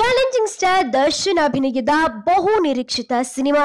Challenging star Darshan ಅಭಿನಯದ ಬಹು ನಿರೀಕ್ಷಿತ ಸಿನಿಮಾ.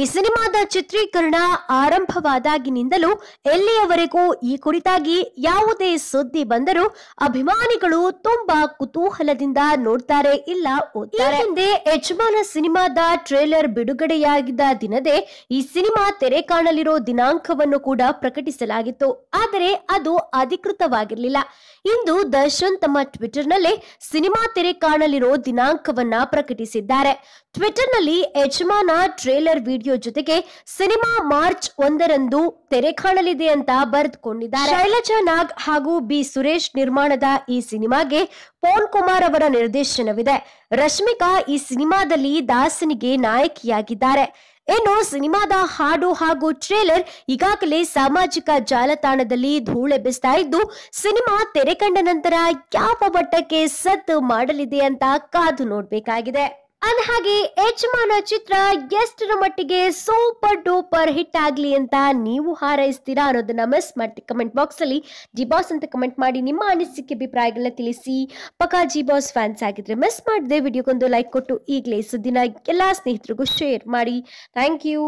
ಈ ಸಿನಿಮಾದ ಚಿತ್ರೀಕರಣ ಆರಂಭವಾದಾಗಿನಿಂದಲೂ ಎಲ್ಲಿಯವರೆಗೂ ಈ ಕುರಿತಾಗಿ ಯಾವುದೇ ಸುದ್ದಿ ಬಂದರೂ ಅಭಿಮಾನಿಗಳು ತುಂಬಾ ಕುತೂಹಲದಿಂದ ನೋಡ್ತಾರೆ ಇಲ್ಲ ಓದ್ತಾರೆ. ಹಿಂದೆ ಯಜಮಾನ ಸಿನಿಮಾದ ಟ್ರೇಲರ್ ಬಿಡುಗಡೆಯಾಗಿದ್ದ ದಿನದೇ ಈ ಸಿನಿಮಾ ತೆರೆ ಕಾಣಲಿರೋ ದಿನಾಂಕವನ್ನು ಕೂಡ ಪ್ರಕಟಿಸಲಾಗಿತ್ತು. ಆದರೆ ಅದು ಅಧಿಕೃತವಾಗಿರಲಿಲ್ಲ. ಇಂದು ದರ್ಶನ್ ತಮ್ಮ ಟ್ವಿಟರ್ನಲ್ಲೇ ಸಿನಿಮಾ ತೆರೆ ಕಾಣಲಿರೋ ದಿನಾಂಕವನ್ನ ಪ್ರಕಟಿಸಿದ್ದಾರೆ. ಟ್ವಿಟರ್ನಲ್ಲಿ ಯಜಮಾನ ಟ್ರೇಲರ್ ವಿಡಿಯೋ ಜೊತೆಗೆ ಸಿನಿಮಾ ಮಾರ್ಚ್ ಒಂದರಂದು ತೆರೆ ಕಾಣಲಿದೆ ಅಂತ ಬರೆದುಕೊಂಡಿದ್ದಾರೆ. ಶೈಲಜಾ ನಾಗ್ ಹಾಗೂ ಬಿ ಸುರೇಶ್ ನಿರ್ಮಾಣದ ಈ ಸಿನಿಮಾಗೆ ಪೋನ್ ಕುಮಾರ್ ಅವರ ನಿರ್ದೇಶನವಿದೆ. ರಶ್ಮಿಕಾ ಈ ಸಿನಿಮಾದಲ್ಲಿ ದಾಸನಿಗೆ ನಾಯಕಿಯಾಗಿದ್ದಾರೆ. ಇನ್ನು ಸಿನಿಮಾದ ಹಾಡು ಹಾಗೂ ಟ್ರೇಲರ್ ಈಗಾಗಲೇ ಸಾಮಾಜಿಕ ಜಾಲತಾಣದಲ್ಲಿ ಧೂಳೆಬ್ಬಿಸ್ತಾ ಇದ್ದು, ಸಿನಿಮಾ ತೆರೆ ಕಂಡ ನಂತರ ಯಾವ ಮಟ್ಟಕ್ಕೆ ಸದ್ದು ಮಾಡಲಿದೆ ಅಂತ ಕಾದು ನೋಡ್ಬೇಕಾಗಿದೆ. ಅಂದಹಾಗೆ ಯಜಮಾನ ಚಿತ್ರ ಎಷ್ಟರ ಮಟ್ಟಿಗೆ ಸೂಪರ್ ಡೂಪರ್ ಹಿಟ್ ಆಗ್ಲಿ ಅಂತ ನೀವು ಹಾರೈಸ್ತೀರಾ ಅನ್ನೋದನ್ನ ಮಿಸ್ ಮಾಡಿ ಕಮೆಂಟ್ ಬಾಕ್ಸ್ ಅಲ್ಲಿ. ಜಿ ಬಾಸ್ ಅಂತ ಕಮೆಂಟ್ ಮಾಡಿ ನಿಮ್ಮ ಅನಿಸಿಕೆ, ಅಭಿಪ್ರಾಯಗಳನ್ನ ತಿಳಿಸಿ. ಪಕ್ಕಾ ಜಿ ಬಾಸ್ ಫ್ಯಾನ್ಸ್ ಆಗಿದ್ರೆ ಮಿಸ್ ಮಾಡದೆ ವಿಡಿಯೋಗೊಂದು ಲೈಕ್ ಕೊಟ್ಟು ಈಗಲೇ ಸುದ್ದಿನ ಎಲ್ಲಾ ಸ್ನೇಹಿತರಿಗೂ ಶೇರ್ ಮಾಡಿ. Thank you